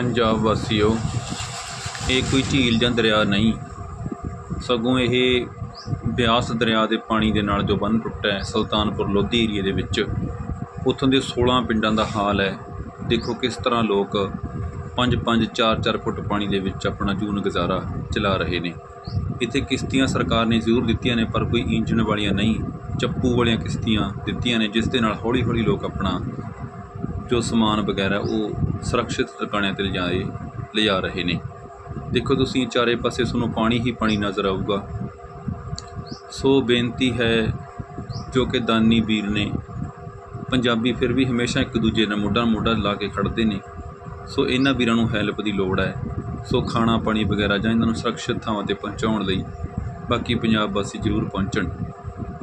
ਪੰਜਾਬ ਵਾਸੀਓ, ਇਹ ਕੋਈ ਝੀਲ ਜਾਂ ਦਰਿਆ ਨਹੀਂ। ਸਗੋਂ ਇਹ ਬਿਆਸ ਦਰਿਆ ਦੇ ਪਾਣੀ ਦੇ ਨਾਲ ਜੋ ਬੰਨ ਟੁੱਟਾ ਹੈ, ਸੁਲਤਾਨਪੁਰ ਲੋਧੀ ਏਰੀਏ ਦੇ ਵਿੱਚ, ਉੱਥੋਂ ਦੇ 16 ਪਿੰਡਾਂ ਦਾ ਹਾਲ ਹੈ। ਦੇਖੋ ਕਿਸ ਤਰ੍ਹਾਂ ਲੋਕ 5-5 4-4 ਫੁੱਟ ਪਾਣੀ ਦੇ ਵਿੱਚ ਆਪਣਾ ਜੂਨ ਗੁਜ਼ਾਰਾ ਚਲਾ ਰਹੇ ਨੇ। ਇੱਥੇ ਕਿਸ਼ਤੀਆਂ ਸਰਕਾਰ ਨੇ ਜ਼ਰੂਰ ਦਿੱਤੀਆਂ ਨੇ, ਪਰ ਕੋਈ ਇੰਜਨ ਵਾਲੀਆਂ ਨਹੀਂ, ਚੱਪੂ ਵਾਲੀਆਂ ਕਿਸ਼ਤੀਆਂ ਦਿੱਤੀਆਂ ਨੇ, ਜਿਸ ਦੇ ਨਾਲ ਹੌਲੀ-ਹੌਲੀ ਲੋਕ ਆਪਣਾ ਜੋ ਸਮਾਨ ਵਗੈਰਾ ਉਹ ਸੁਰੱਖਿਅਤ ਟਿਕਾਣਿਆਂ ਤੇ ਲਿਜਾਏ, ਲਿਜਾ ਰਹੇ ਨੇ। ਦੇਖੋ ਤੁਸੀਂ, ਚਾਰੇ ਪਾਸੇ ਤੁਹਾਨੂੰ ਪਾਣੀ ਹੀ ਪਾਣੀ ਨਜ਼ਰ ਆਊਗਾ। ਸੋ ਬੇਨਤੀ ਹੈ ਜੋ ਕਿ ਦਾਨੀ ਵੀਰ ਨੇ, ਪੰਜਾਬੀ ਫਿਰ ਵੀ ਹਮੇਸ਼ਾ ਇੱਕ ਦੂਜੇ ਨਾਲ ਮੋਢਾ ਮੋਢਾ ਲਾ ਕੇ ਖੜਦੇ ਨੇ। ਸੋ ਇਹਨਾਂ ਵੀਰਾਂ ਨੂੰ ਹੈਲਪ ਦੀ ਲੋੜ ਹੈ। ਸੋ ਖਾਣਾ ਪਾਣੀ ਵਗੈਰਾ ਜਾਂ ਇਹਨਾਂ ਨੂੰ ਸੁਰੱਖਿਅਤ ਥਾਵਾਂ ਤੇ ਪਹੁੰਚਾਉਣ ਲਈ ਬਾਕੀ ਪੰਜਾਬ ਵਾਸੀ ਜ਼ਰੂਰ ਪਹੁੰਚਣ।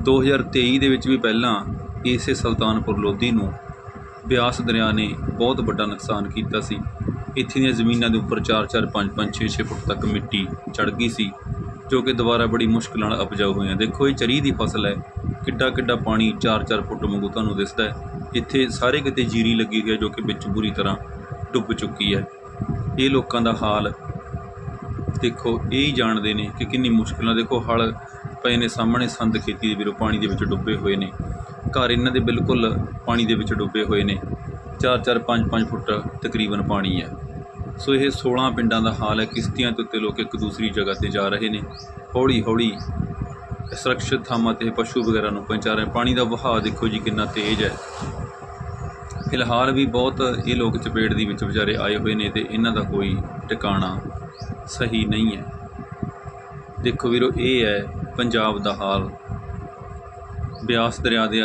2023 ਦੇ ਵਿੱਚ ਵੀ ਪਹਿਲਾਂ ਇਸੇ ਸੁਲਤਾਨਪੁਰ ਲੋਧੀ ਨੂੰ ਬਿਆਸ ਦਰਿਆ ਨੇ ਬਹੁਤ ਵੱਡਾ ਨੁਕਸਾਨ ਕੀਤਾ ਸੀ। ਇੱਥੇ ਦੀਆਂ ਜ਼ਮੀਨਾਂ ਦੇ ਉੱਪਰ 4-4 5-5 6-6 ਫੁੱਟ ਤੱਕ ਮਿੱਟੀ ਚੜ ਗਈ ਸੀ, ਜੋ ਕਿ ਦੁਬਾਰਾ ਬੜੀ ਮੁਸ਼ਕਲ ਨਾਲ ਉਪਜਾਊ ਹੋਈਆਂ। ਦੇਖੋ, ਇਹ ਚਰੀ ਦੀ ਫਸਲ ਹੈ। ਕਿੱਡਾ ਕਿੱਡਾ ਪਾਣੀ 4-4 ਫੁੱਟ ਵਾਂਗੂ ਤੁਹਾਨੂੰ ਦਿਸਦਾ ਹੈ। ਇੱਥੇ ਸਾਰੇ ਕਿਤੇ ਜੀਰੀ ਲੱਗੀ ਹੋਈ ਹੈ, ਜੋ ਕਿ ਵਿੱਚ ਬੁਰੀ ਤਰ੍ਹਾਂ ਡੁੱਬ ਚੁੱਕੀ ਹੈ। ਇਹ ਲੋਕਾਂ ਦਾ ਹਾਲ ਦੇਖੋ, ਇਹ ਹੀ ਜਾਣਦੇ ਨੇ ਕਿ ਕਿੰਨੀ ਮੁਸ਼ਕਲਾਂ ਦੇਖੋ, ਹਲ ਪਏ ਨੇ, ਸਾਹਮਣੇ ਸੰਦ ਖੇਤੀ ਦੇ ਵੀਰੋ, ਪਾਣੀ ਦੇ ਵਿੱਚ ਡੁੱਬੇ ਹੋਏ ਨੇ। ਘਰ ਇਹਨਾਂ ਦੇ ਬਿਲਕੁਲ ਪਾਣੀ ਦੇ ਵਿੱਚ ਡੁੱਬੇ ਹੋਏ ਨੇ। 4-4 5-5 ਫੁੱਟ ਤਕਰੀਬਨ ਪਾਣੀ ਹੈ। ਸੋ ਇਹ 16 ਪਿੰਡਾਂ ਦਾ ਹਾਲ ਹੈ। ਕਿਸ਼ਤੀਆਂ ਦੇ ਉੱਤੇ ਲੋਕ ਇੱਕ ਦੂਸਰੀ ਜਗ੍ਹਾ ਤੇ ਜਾ ਰਹੇ ਨੇ। ਹੌਲੀ ਹੌਲੀ ਸੁਰੱਖਿਅਤ ਥਾਵਾਂ ਤੇ ਪਸ਼ੂ ਵਗੈਰਾ ਨੂੰ ਪਹੁੰਚਾ ਰਹੇ ਪਾਣੀ ਦਾ ਵਹਾਅ ਦੇਖੋ ਜੀ ਕਿੰਨਾ ਤੇਜ਼ ਹੈ। ਫਿਲਹਾਲ ਵੀ ਬਹੁਤ ਇਹ ਲੋਕ ਚਪੇੜ ਦੀ ਵਿੱਚ ਵਿਚਾਰੇ ਆਏ ਹੋਏ ਨੇ ਤੇ ਇਹਨਾਂ ਦਾ ਕੋਈ ਟਿਕਾਣਾ ਸਹੀ ਨਹੀਂ ਹੈ। ਦੇਖੋ ਵੀਰੋ, ਇਹ ਹੈ ਪੰਜਾਬ ਦਾ ਹਾਲ। ਬਿਆਸ ਦਰਿਆ ਦੇ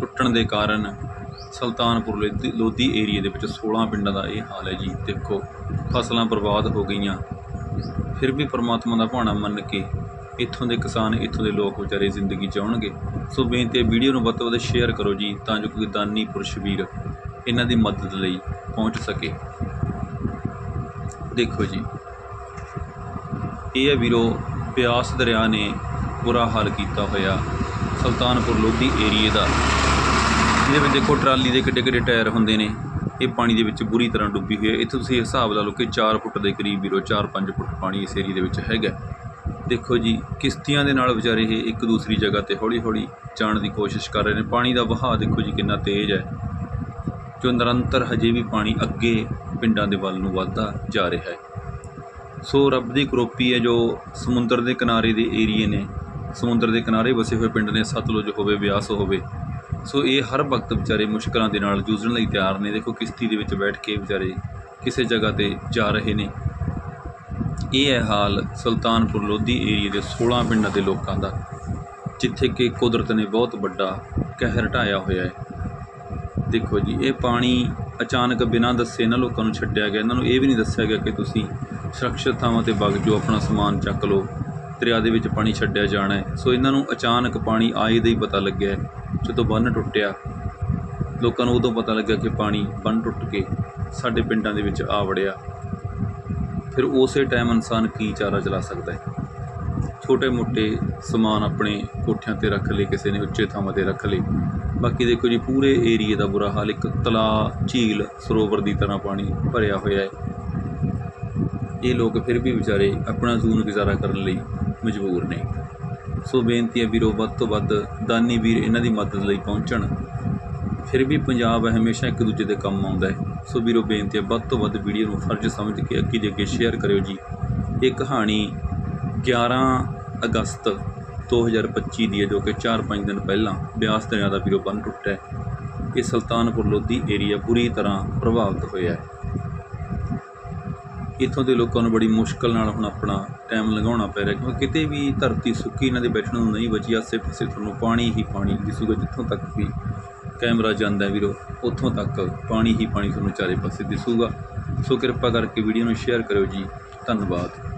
ਟੁੱਟਣ ਦੇ ਕਾਰਨ ਸੁਲਤਾਨਪੁਰ ਲੋਧੀ- ਲੋਧੀ ਏਰੀਏ ਦੇ ਵਿੱਚ 16 ਪਿੰਡਾਂ ਦਾ ਇਹ ਹਾਲ ਹੈ ਜੀ। ਦੇਖੋ, ਫਸਲਾਂ ਬਰਬਾਦ ਹੋ ਗਈਆਂ। ਫਿਰ ਵੀ ਪਰਮਾਤਮਾ ਦਾ ਭਾਣਾ ਮੰਨ ਕੇ ਇੱਥੋਂ ਦੇ ਕਿਸਾਨ, ਇੱਥੋਂ ਦੇ ਲੋਕ ਵਿਚਾਰੇ ਜ਼ਿੰਦਗੀ ਚਾਉਣਗੇ ਸੋ ਬੇਨਤੀ ਹੈ, ਵੀਡੀਓ ਨੂੰ ਵੱਧ ਤੋਂ ਵੱਧ ਸ਼ੇਅਰ ਕਰੋ ਜੀ, ਤਾਂ ਜੋ ਕੋਈ ਦਾਨੀ ਪੁਰਸ਼ ਵੀਰ ਇਹਨਾਂ ਦੀ ਮਦਦ ਲਈ ਪਹੁੰਚ ਸਕੇ। ਦੇਖੋ ਜੀ, ਇਹ ਹੈ ਵੀਰੋ, ਬਿਆਸ ਦਰਿਆ ਨੇ ਬੁਰਾ ਹਾਲ ਕੀਤਾ ਹੋਇਆ। ਸੁਲਤਾਨਪੁਰ ਲੋਧੀ ਏਰੀਏ ਦਾ। ਇਹਦੇ ਵਿੱਚ ਦੇਖੋ ਟਰਾਲੀ ਦੇ ਕਿੱਡੇ ਕਿੱਡੇ ਟਾਇਰ ਹੁੰਦੇ ਨੇ। ਇਹ ਪਾਣੀ ਦੇ ਵਿੱਚ ਬੁਰੀ ਤਰ੍ਹਾਂ ਡੁੱਬੀ ਹੋਈ ਹੈ। ਇੱਥੇ ਤੁਸੀਂ ਹਿਸਾਬ ਲਾ ਲਓ ਕਿ 4 ਫੁੱਟ ਦੇ ਕਰੀਬ ਵੀਰੋ 4-5 ਫੁੱਟ ਪਾਣੀ ਇਸ ਏਰੀਏ ਦੇ ਵਿੱਚ ਹੈਗਾ ਦੇਖੋ ਜੀ, ਕਿਸ਼ਤੀਆਂ ਦੇ ਨਾਲ ਵਿਚਾਰੇ ਇਹ ਇੱਕ ਦੂਸਰੀ ਜਗ੍ਹਾ ਤੇ ਹੌਲੀ-ਹੌਲੀ ਜਾਣ ਦੀ ਕੋਸ਼ਿਸ਼ ਕਰ ਰਹੇ ਨੇ। ਪਾਣੀ ਦਾ ਵਹਾਅ ਦੇਖੋ ਜੀ ਕਿੰਨਾ ਤੇਜ਼ ਹੈ। ਜੋ ਨਿਰੰਤਰ ਹਜੇ ਵੀ ਪਾਣੀ ਅੱਗੇ ਪਿੰਡਾਂ ਦੇ ਵੱਲ ਨੂੰ ਵੱਧਦਾ ਜਾ ਰਿਹਾ ਹੈ। ਸੋ ਰੱਬ ਦੀ ਕਰੋਪੀ ਹੈ ਜੋ ਸਮੁੰਦਰ ਦੇ ਕਿਨਾਰੇ ਦੇ ਏਰੀਏ ਨੇ। ਸਮੁੰਦਰ ਦੇ ਕਿਨਾਰੇ ਵਸੇ ਹੋਏ ਪਿੰਡ ਨੇ ਸਤਲੁਜ ਹੋਵੇ ਵਿਆਸ ਹੋਵੇ। ਸੋ ਇਹ ਹਰ ਵਕਤ ਵਿਚਾਰੇ ਮੁਸ਼ਕਲਾਂ ਦੇ ਨਾਲ ਜੂਝਣ ਲਈ ਤਿਆਰ ਨੇ। ਦੇਖੋ ਕਿਸ਼ਤੀ ਦੇ ਵਿੱਚ ਬੈਠ ਕੇ ਵਿਚਾਰੇ ਕਿਸੇ ਜਗ੍ਹਾ ਤੇ ਜਾ ਰਹੇ ਨੇ। ਇਹ ਹੈ ਹਾਲ ਸੁਲਤਾਨਪੁਰ ਲੋਧੀ ਏਰੀਏ ਦੇ 16 ਪਿੰਡਾਂ ਦੇ ਲੋਕਾਂ ਦਾ, ਜਿੱਥੇ ਕਿ ਕੁਦਰਤ ਨੇ ਬਹੁਤ ਵੱਡਾ ਕਹਿਰ ਢਾਇਆ ਹੋਇਆ ਹੈ। ਦੇਖੋ ਜੀ, ਇਹ ਪਾਣੀ ਅਚਾਨਕ ਬਿਨਾਂ ਦੱਸੇ ਇਹਨਾਂ ਲੋਕਾਂ ਨੂੰ ਛੱਡਿਆ ਗਿਆ। ਇਹਨਾਂ ਨੂੰ ਇਹ ਵੀ ਨਹੀਂ ਦੱਸਿਆ ਗਿਆ ਕਿ ਤੁਸੀਂ ਸੁਰੱਖਿਅਤ ਥਾਵਾਂ ਤੇ ਵਗ ਜਾਓ, ਆਪਣਾ ਸਮਾਨ ਚੱਕ ਲਓ। ਦਰਿਆ ਦੇ ਵਿੱਚ ਪਾਣੀ ਛੱਡਿਆ ਜਾਣਾ ਹੈ। ਸੋ ਇਹਨਾਂ ਨੂੰ ਅਚਾਨਕ ਪਾਣੀ ਆਏ ਦਾ ਹੀ ਪਤਾ ਲੱਗਿਆ ਜਦੋਂ ਬੰਨ ਟੁੱਟਿਆ। ਲੋਕਾਂ ਨੂੰ ਉਦੋਂ ਪਤਾ ਲੱਗਿਆ ਕਿ ਪਾਣੀ ਬੰਨ ਟੁੱਟ ਕੇ ਸਾਡੇ ਪਿੰਡਾਂ ਦੇ ਵਿੱਚ ਆ ਵੜਿਆ। ਫਿਰ ਉਸੇ ਟਾਈਮ ਇਨਸਾਨ ਕੀ ਚਾਰਾ ਚਲਾ ਸਕਦਾ ਹੈ? ਛੋਟੇ ਮੋਟੇ ਸਮਾਨ ਆਪਣੇ ਕੋਠਿਆਂ ਤੇ ਰੱਖ ਲਏ, ਕਿਸੇ ਨੇ ਉੱਚੇ ਥਾਵਾਂ ਤੇ ਰੱਖ ਲਏ। ਬਾਕੀ ਦੇਖੋ ਜੀ, ਪੂਰੇ ਏਰੀਏ ਦਾ ਬੁਰਾ ਹਾਲ, ਇੱਕ ਤਲਾਅ, ਝੀਲ, ਸਰੋਵਰ ਦੀ ਤਰ੍ਹਾਂ ਪਾਣੀ ਭਰਿਆ ਹੋਇਆ ਹੈ। ਇਹ ਲੋਕ ਫਿਰ ਵੀ ਵਿਚਾਰੇ ਆਪਣਾ ਜੂਨ ਗੁਜ਼ਾਰਾ ਕਰਨ ਲਈ ਮਜਬੂਰ ਨੇ। ਸੋ ਬੇਨਤੀ ਹੈ ਵੀਰੋ, ਵੱਧ ਤੋਂ ਵੱਧ ਦਾਨੀ ਵੀਰ ਇਹਨਾਂ ਦੀ ਮਦਦ ਲਈ ਪਹੁੰਚਣ। ਫਿਰ ਵੀ ਪੰਜਾਬ ਹਮੇਸ਼ਾ ਇੱਕ ਦੂਜੇ ਦੇ ਕੰਮ ਆਉਂਦਾ ਹੈ। ਸੋ ਵੀਰੋ, ਬੇਨਤੀ ਹੈ ਵੱਧ ਤੋਂ ਵੱਧ ਵੀਡੀਓ ਨੂੰ ਫਰਜ਼ ਸਮਝ ਕੇ ਅੱਗੇ ਦੇ ਅੱਗੇ ਸ਼ੇਅਰ ਕਰਿਓ ਜੀ। ਇਹ ਕਹਾਣੀ 11 ਅਗਸਤ 2025 ਦੀ ਹੈ, ਜੋ ਕਿ 4-5 ਦਿਨ ਪਹਿਲਾਂ ਬਿਆਸ ਦਰਿਆ ਦਾ ਵੀਰੋ, ਬੰਨ ਟੁੱਟਾ ਹੈ। ਇਹ ਸੁਲਤਾਨਪੁਰ ਲੋਧੀ ਏਰੀਆ ਬੁਰੀ ਤਰ੍ਹਾਂ ਪ੍ਰਭਾਵਿਤ ਹੋਇਆ ਹੈ। ਇੱਥੋਂ ਦੇ ਲੋਕਾਂ ਨੂੰ ਬੜੀ ਮੁਸ਼ਕਲ ਨਾਲ ਹੁਣ ਆਪਣਾ ਟਾਈਮ ਲੰਘਾਉਣਾ ਪੈ ਰਿਹਾ, ਕਿਉਂਕਿ ਕਿਤੇ ਵੀ ਧਰਤੀ ਸੁੱਕੀ, ਇਹਨਾਂ ਦੇ ਬੈਠਣ ਨੂੰ ਨਹੀਂ ਬਚੀ, ਆਸੇ ਪਾਸੇ ਤੁਹਾਨੂੰ ਪਾਣੀ ਹੀ ਪਾਣੀ ਦਿਸੂਗਾ, ਜਿੱਥੋਂ ਤੱਕ ਵੀ ਕੈਮਰਾ ਜਾਂਦਾ ਵੀਰੋ, ਉੱਥੋਂ ਤੱਕ ਪਾਣੀ ਹੀ ਪਾਣੀ ਤੁਹਾਨੂੰ ਚਾਰੇ ਪਾਸੇ ਦਿਸੂਗਾ। ਸੋ ਕਿਰਪਾ ਕਰਕੇ ਵੀਡੀਓ ਨੂੰ ਸ਼ੇਅਰ ਕਰਿਓ ਜੀ। ਧੰਨਵਾਦ।